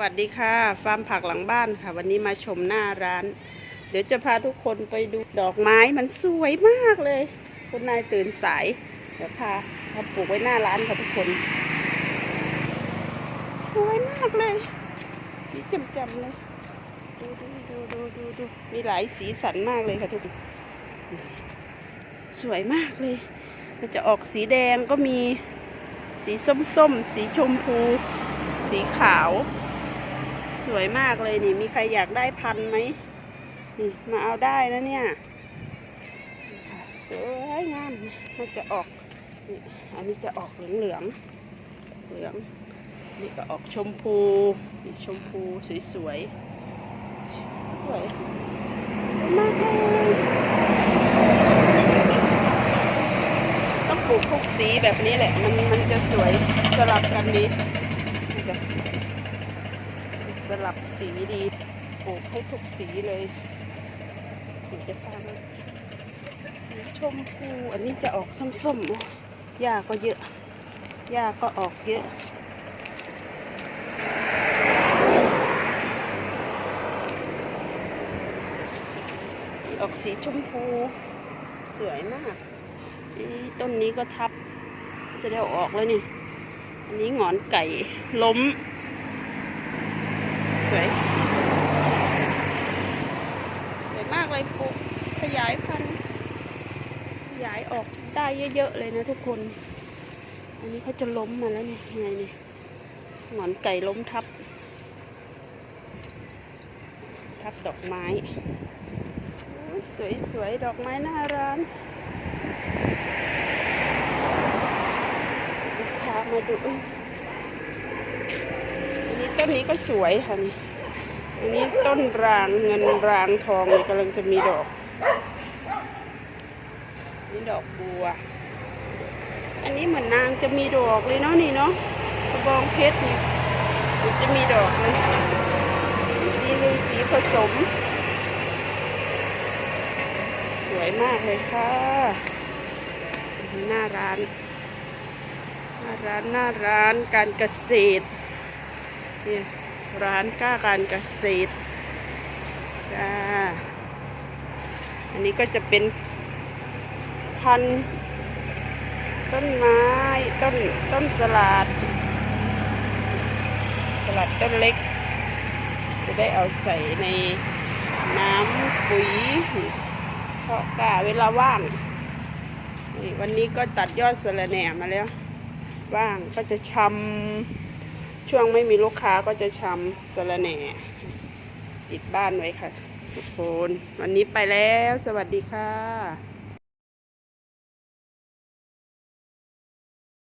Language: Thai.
วัสดีค่ะ ฟาร์มผักหลังบ้านค่ะ วันนี้มาชมหน้าร้าน เดี๋ยวจะพาทุกคนไปดูดอกไม้มันสวยมากเลย คุณนายตื่นสาย เดี๋ยวพามาปลูกไว้หน้าร้านค่ะทุกคน สวยมากเลย สีจำๆเลย ดูดูดูดูดูดูมีหลายสีสันมากเลยค่ะทุกคน สวยมากเลย มันจะออกสีแดงก็มี สีส้มๆสีชมพู สีขาว สวยมากเลยนี่ มีใครอยากได้พันไหมนี่มาเอาได้นะเนี่ยสวยงามมันจะออกนี่อันนี้จะออกเหลืองเหลืองเหลืองนี่ก็ออกชมพูนี่ชมพูสวยสวยสวยมากเลยต้องปลูกทุกสีแบบนี้แหละ มันมันจะสวยสลับกันดีมันจะ สลับสีดีปลูกให้ทุกสีเลยเดี๋ยวจะพามสีชมพูอันนี้จะออกส้มๆหญ้าก็เยอะหญ้าก็ออกเยอะออกสีชมพูสวยมากอีต้นนี้ก็ทับจะได้อออกแล้วนี่ อันนี้หงอนไก่ล้ม สวยสวยมากเลยปลูกขยายพันธุ์ขยายออกได้เยอะๆเลยนะทุกคน อันนี้เขาจะล้มมาแล้วนี่ไงนี่หงอนไก่ล้มทับ ทับดอกไม้สวยสวยๆดอกไม้หน้าร้านจะพามาดู นนี้ต้นนี้ก็สวยค่ะนี่อันนี้ต้นรางเงินรางทองกำลังจะมีดอก นี่ดอกบัว อันนี้เหมือนนางจะมีดอกเลยเนาะนี่เนาะกระบองเพชรนี่มันจะมีดอกเลยดีลูสีผสม สวยมากเลยค่ะ หน้าร้าน หน้าร้านหน้าร้านการเกษตร นี่ร้านก้าการเกษตรจ้าอันนี้ก็จะเป็นพันต้นไม้ต้นต้นสลัดสลัดต้นเล็ก จะได้เอาใส่ในน้ำปุ๋ยเพราะกาเวลาว่างวันนี้ก็ตัดยอดสะระแหน่มาแล้ว ว่างก็จะชำ ช่วงไม่มีลูกค้าก็จะชำสะระแหน่ติดบ้านไว้ค่ะ ทุกคน วันนี้ไปแล้ว สวัสดีค่ะ